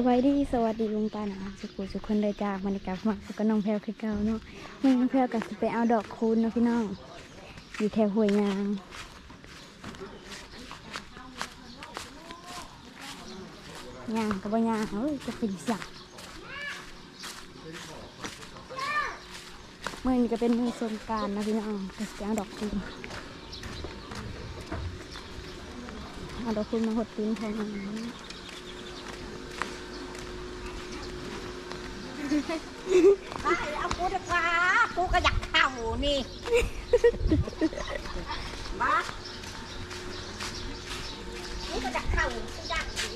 สวัสดีสวัสดีลุงตาหนาสุขุสุคนเลยจากมันกลับมาสุกน้องแพรวคือเก่าเนาะมึงน้องแพรวกับสิไปเอาดอกคูณเนาะพี่น้องอยู่แถวห้วยยางยางกับยางเอ้ยจะเป็นสักเมื่อนี้ก็เป็นมือสงการนะพี่น้องก็สิไปเอาดอกคูณเอาดอกคูณมาหดตีนพอม ไปเอากูดีกว่ากูก็อยากเข้านี่มากูก็อยากเข้ากูอยากหนี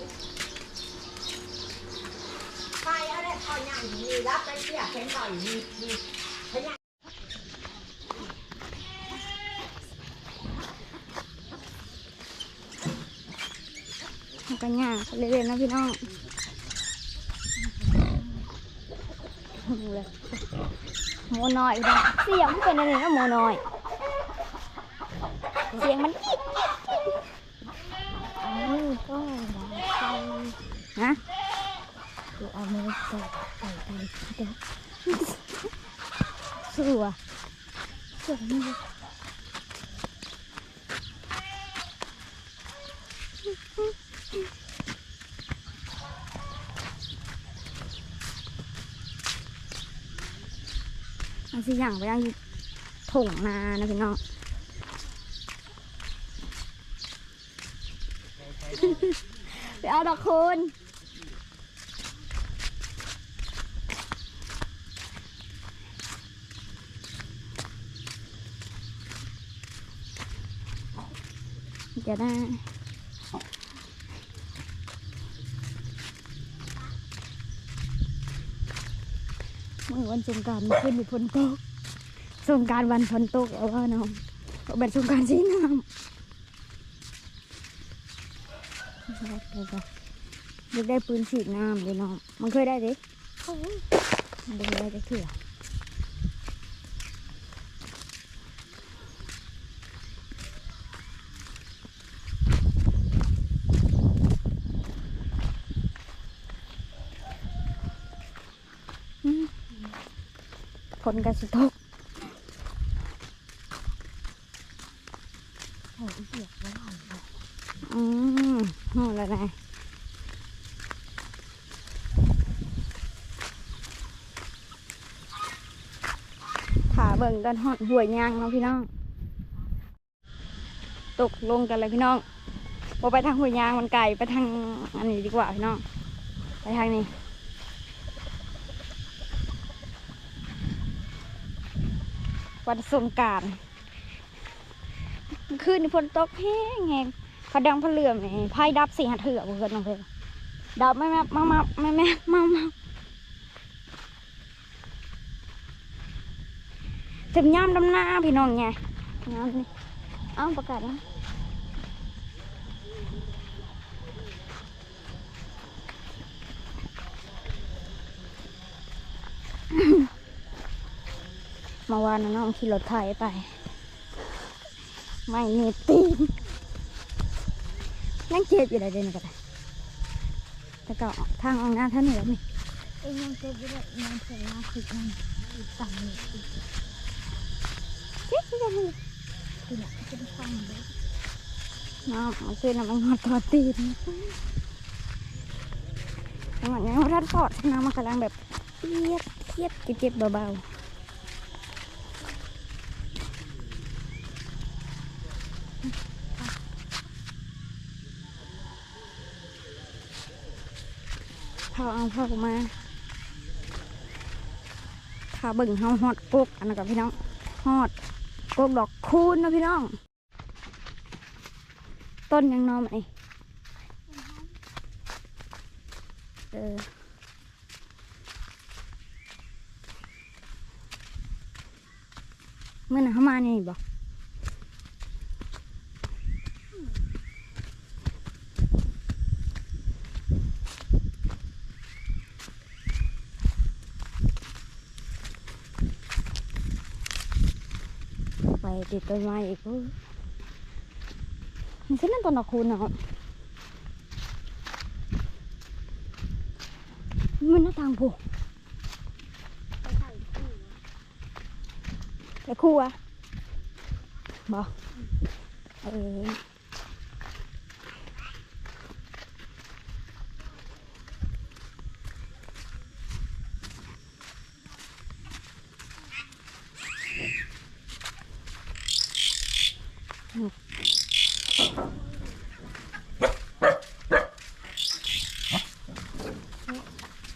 ไปอะไรคอยย่างนี่รับไปเสียเห็นหน่อยนี่นี่เห็นยังทำกันยากเรื่อยๆนะพี่น้องดู เลยโมน้อยพี่น้องเสียงมันเป็นอะไรนะโมน้อย เสียงมันกิ๊กกิ๊กกิ๊กเอาก็นะดูเอามือใส่ใส่ไปเดี๋ยวสัวสวนี่เอา สิอย่างไปยังอยู่ถงนานะพี่น้องไปเอาดอกคูณจะได้เมื่อ วันสงกรารขึ้นอยู่ฝนตกสงกรารวันฝนตกเอาว่าน้องเอาแบบสงกรารสีน้ำเด็กได้ปืนฉีดน้ำเลยน้องมันเคยได้ดิมันได้ได้เถื่ออืม ผลกระสุนตกโอ้ยเหยียบไว้หน่อยอืมโหแล้วไงขาเบิ่งกันหอดหัวยยางเนาะพี่น้อง ตกลงกันเลยพี่น้องบ่ไปทางหัวยยางมันไกลไปทางอันนี้ดีกว่าพี่น้อง ไปทางนี้ วันสงการคืนนี้ฝนตกแห้งแหงเขาดังพะเลื่อมนี่ไพ่ดับสี่หัดเถื่อเพื่อนน้องเพื่อนดับไม่แม่มามาไม่แม่มามาถึงย่ามดำหน้าพี่น้องไงย่ามนี่เอ้าประกาศแล้วเมาวานน้องขี่รถไถไป ไม่มีตีนนั่งเจ็บอยู่เลยเดี๋ยวนี้ก็ได้แต่ก็ทางออกหน้าท่านเหนือนี่เอ็งยังเจ็บอยู่เลยยังเจ็บหน้าคือมันสั่งเลยเจ็บอยู่เลยคืออยากจะได้ฟังเลยน้ำมันคือน้ำมันหอดถอดตีนน้ำมันยังทัดถอดน้ำมันกำลังแบบเทียบเทียบเจ็บเบาๆ พาเอาพามาถ้าเบิ่งเฮาฮอดกกอันนั้นกับพี่น้องฮอดกกดอกคูณนะพี่น้อง ต้นยังนอมไอเออเมื่อน่ะเขามานี่บอก ติดต้นไม้อีกเว้นี่ฉันนั่นตอนนักคุณเนาะมันหน้าต่างผูไปใส่ตู้แต่คู่อะบอกเออ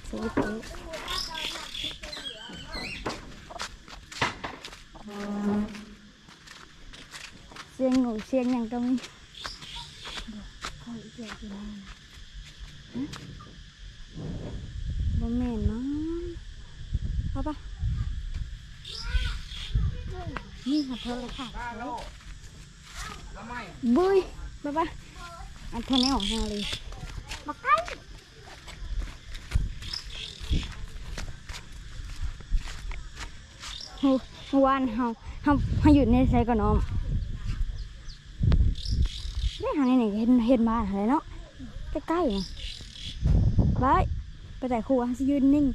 สีสี เสียงหนูเสียงอย่างก็มีเขาอีกเดียวกินได้บ่แม่นมั้งเอาปะนี่ค่ะเธอเลยค่ะบุยไปปะอันเธอไม่ออกทางเลยมาใกล้เมื่อวานเฮาเฮาเฮาอยู่ในไซก่อนน้อม ได้หาในไหนเห็นเห็นบ้านอะไรเนาะใกล้ๆน่ะไปไปแต่ครัวสิยืนนิ่ง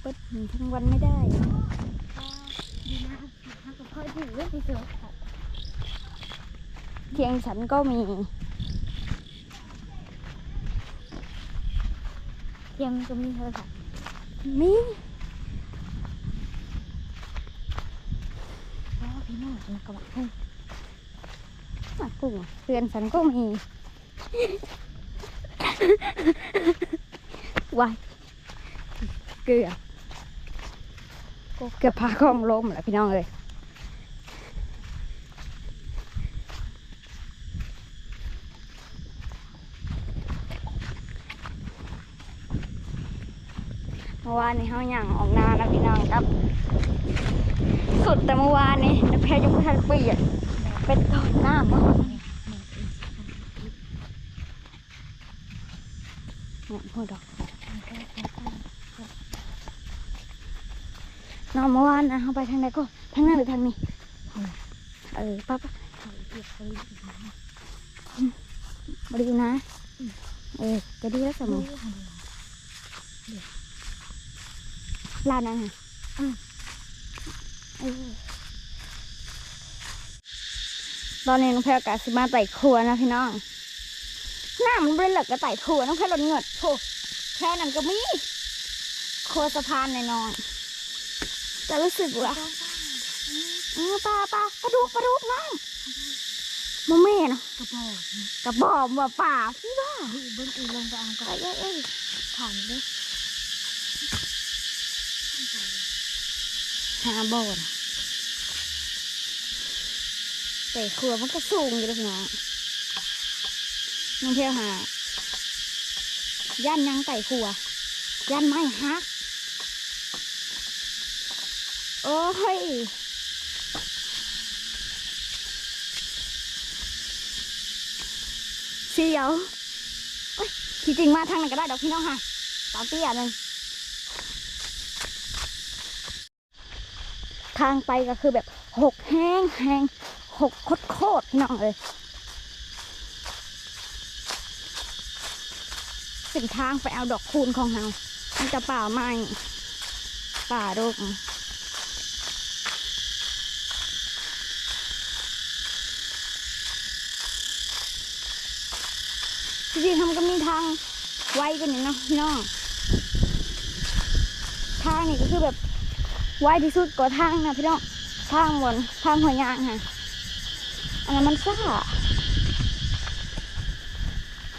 เปิดทั้งวันไม่ได้ดีนะทำกับพ่อถือเรื่องไปเถอะค่ะเทียงฉันก็มีเทียมก็มีโทรศัพท์มีอ๋อพี่น้องมากระบะให้ห มากูเพื่อนฉันก็มีวายเกือบเกือบพาคล้องล้มแหละพี่น้องเอ้ยเมื่อวานนี้เขาย่างออกนาแล้วพี่น้องครับ สุดแต่เมื่อวานนี้น้ำแพ้ยังไม่ทันเปียก เป็นตอนหน้ามากเนี่ยพูดอกนอนเมื่อวานนะเขาไปทางไหนก็ทางนั้นหรือทางนี้ เออป้าป้าเขาดียวเขาอีกเดียวบดีนะ เออจะดีแล้วสมองลาดนั่นไงเออ ตอนนี้น้องแพรกาสิมาไต่ครัวนะพี่น้องหน้ามันเบลเหลือกกระไต่ครัวน้องแพรรถเงิดโถแค่นั้นก็มีครัวสะพานหน่อยๆจะรู้สึกว่าเออปลาปลาปลาดุกปลาดุกน้องมะเม่เนาะกระบอกกระบอกว่าป่าพี่บ้าเฮ้ยเบิ้งอีลงไปเอาก่อนเอ้ยเอ้ยเอ้ยผ่านเลยหาบ่อนะ แต่ครัวมันก็สูงอยู่แล้วพี่น้องน้องเที่ยวหาย่านยังไก่ครัวย่านไม้ฮัก โอ้ยเสียวโอ้ยที่จริงมาทางนั้นก็ได้ดอกพี่น้องค่ะตามเตี้ยหนึ่งทางไปก็คือแบบหกแห้งแห้ง หกโคตรโคตรพี่น้องเลยเส้นทางไปเอาดอกคูณของเรามันจะป่าไม้ป่าดกจริงๆทำก็มีทางไวกว่านี้เนาะพี่น้อง ทางนี่ก็คือแบบไวที่สุดก็ทางนะพี่น้อง ทางบนทางหัวยางค่ะ อันนั้นมันซ่า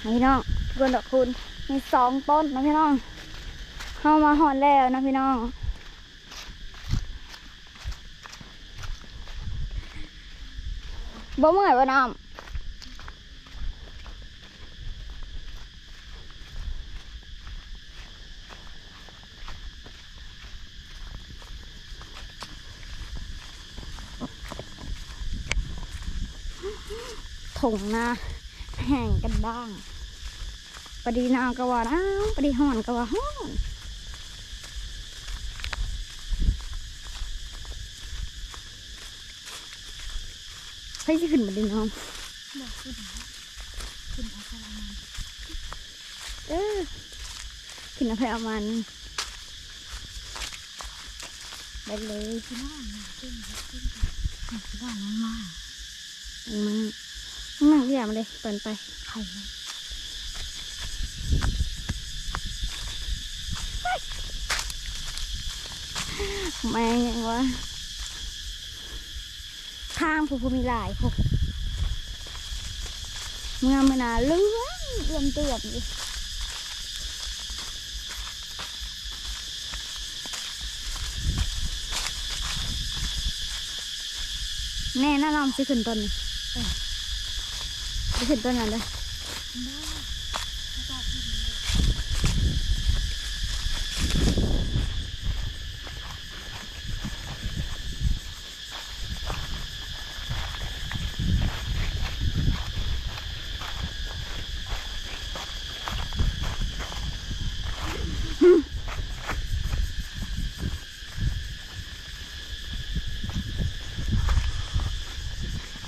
พี่น้องกวนดอกคุณมีสองต้นนะพี่น้องเข้ามาหอนแล้วนะพี่น้องบ่เมื่อยบ่น้ำ ถงนาแห่งกันบ้างปดีนาวก็ว่าน้าวปดีหอนก็ว่าฮ้อนเฮ้ยสิขึ้นมาดิน้องบอกขึ้นนะขึ้อาพลังงานเออขึ้นมาไปเอามันได้เลยพี่น้องมาขึ้นมาขึ้นมาพี่น้องมันมามั นมันนั่งที่ยมเลยเปิดไปไข่แมงยังวะทางผู้ผู้มีหลายผู้เมื่อมันนาเลื่อนเลื่อนเตือบอยู่แน่น่าลองซื้อขึ้นต้นนี่ เออซื้อขึ้นต้นนั้นเลยได้แล้วก็ขึ้นมา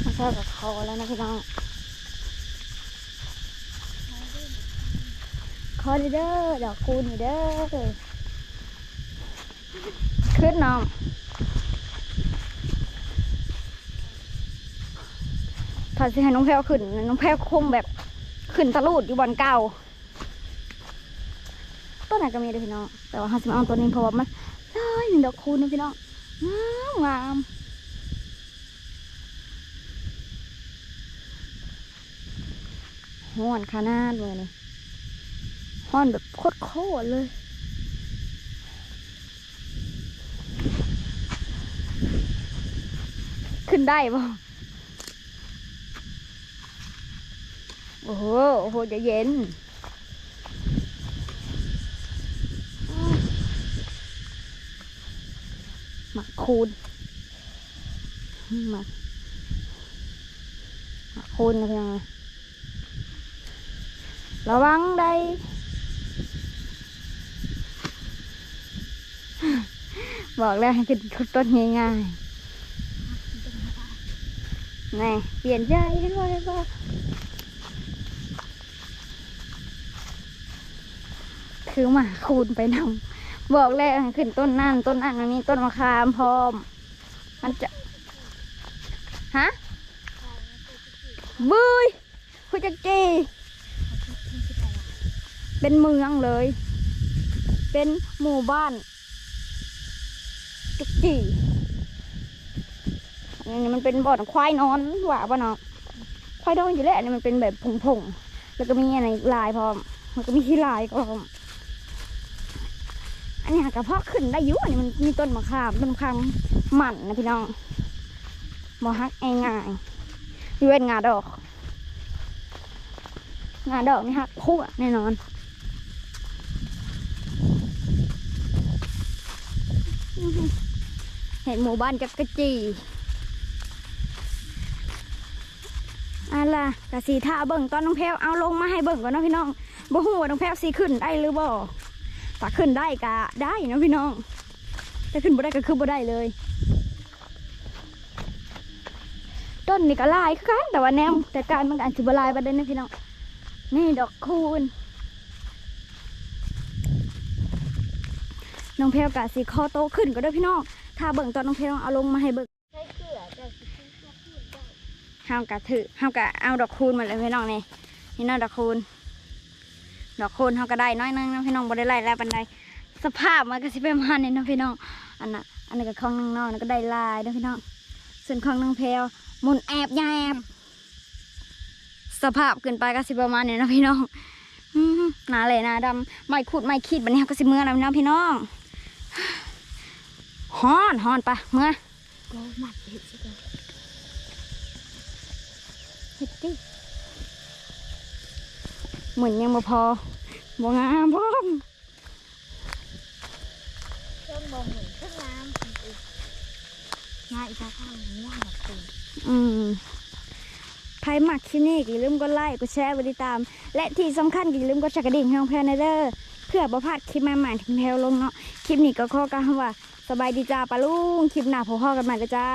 มาเท่ากับคอแล้วนะพี่น้อง อนี่เด้อดอกคูนี่เด้อขึ้นน้องถ้าสิให้น้องแพรวขึ้น น้องแพรวคงแบบขึ้นตะลูดอยู่บอนเก่าต้นไหนก็มีเด้อพี่น้องแต่ว่าเขาจะมาเอาตัวนี้เพราะว่ามันลายหนึ่งดอกคูณนะพี่น้องงามงามห้อนขนาดเลยนี่ ห้อนแบบโคตรโคตรเลยขึ้นได้ป่ะโอ้โห โอ้โห จะเย็น หมักคูณหมักหมักคูณนะพี่น้องระวังได้ บอกแล้วให้ขึ้นต้นง่ายๆนี่เปลี่ยนใจเห็นว่าเห็นว่าคือหมาคูณไปนำบอกแล้วให้ขึ้นต้นนั่นต้นนั่นมันมีต้นมะขามพร้อม มันจะฮะบุยคุยจักจีขึ้นขึ้นไปละเป็นเมืองเลย เป็นหมู่บ้าน จุกจีอันนี้มันเป็นบ่อนควายนอนหว่าป่ะเนาะควายนอนอยู่แล้วอันนี้มันเป็นแบบผงๆแล้วก็มีอะไรลายพร้อมมันก็มีที่ลายก็พร้อมอันนี้หากระเพาะขึ้นได้ยู่อันนี้มันมีต้นมะขามต้นมะขามหมันนะพี่น้องมอฮักง่ายๆอยู่เว้นงาดอก งาดอกนี่ฮักคู่แน่นอน เห็นหมู่บ้านจักกะจีอะล่ะกะสีท่าเบิ่งตอนน้องแพวเอาลงมาให้เบิ่งก่อนนะพี่น้องบ่ฮู้ว่าน้องแพวสีขึ้นได้หรือบ่ถ้าขึ้นได้ก็ได้นะพี่น้องถ้าขึ้นบ่ได้ก็คือบ่ได้เลย ต้นนี่ก็ลายคือกันแต่ว่าแนวแต่การมันก็อาจสิบ่ลายปานใดนะพี่น้อง นี่ดอกคูณน้องเพลกะสีคอโตขึ้นก็ได้พี่น้อง ถ้าเบิ่งตอนน้องเพลเอาลงมาให้เบิ่งใช้เกลือจะสิขึ้นมาพูดได้ห้ามกะถือห้ามกะเอาดอกคูณมาเลยพี่น้องนี่นี่น้องดอกคูณดอกคูณเขาก็ได้น้อยนึงนะพี่น้องบ่ได้ไล่แล้วปันใดสภาพมันก็สิเป็นประมาณนี้นะพี่น้องอันน่ะอันนี้ก็ของน้องน้องก็ได้ลายนะพี่น้องส่วนของน้องเพลมุนแอบยาแอบสภาพขึ้นไปก็สิประมาณนี้นะพี่น้องหนาเลยนาดำไม่ขุดไม่ขีดแบบนี้ก็สิเมื่อนะพี่น้องพี่น้อง ฮ้อนฮ้อนปะเมื่อก็หมัดเห็ดสิกันเฮ็ดดิเหมือนยังบ่พอบ่งามพร้อมเครื่องบ่เหมือนเครื่องน้ำจริงๆง่ายอีกข้างง่ายแบบตื่นอืมใครมักคลิปนี้ก็อย่าลืมกดไลค์กดแชร์กดติดตาม และที่สำคัญก็อย่าลืมกดชักกระดิ่งให้น้องแพรนะเด้อเพื่อบ่พลาดคลิปใหม่ๆที่แพรลงเนาะคลิปนี้ก็ข้อกันว่าสบายดีจ้าปะลุงคลิปหน้าพบกันใหม่เลยจ้า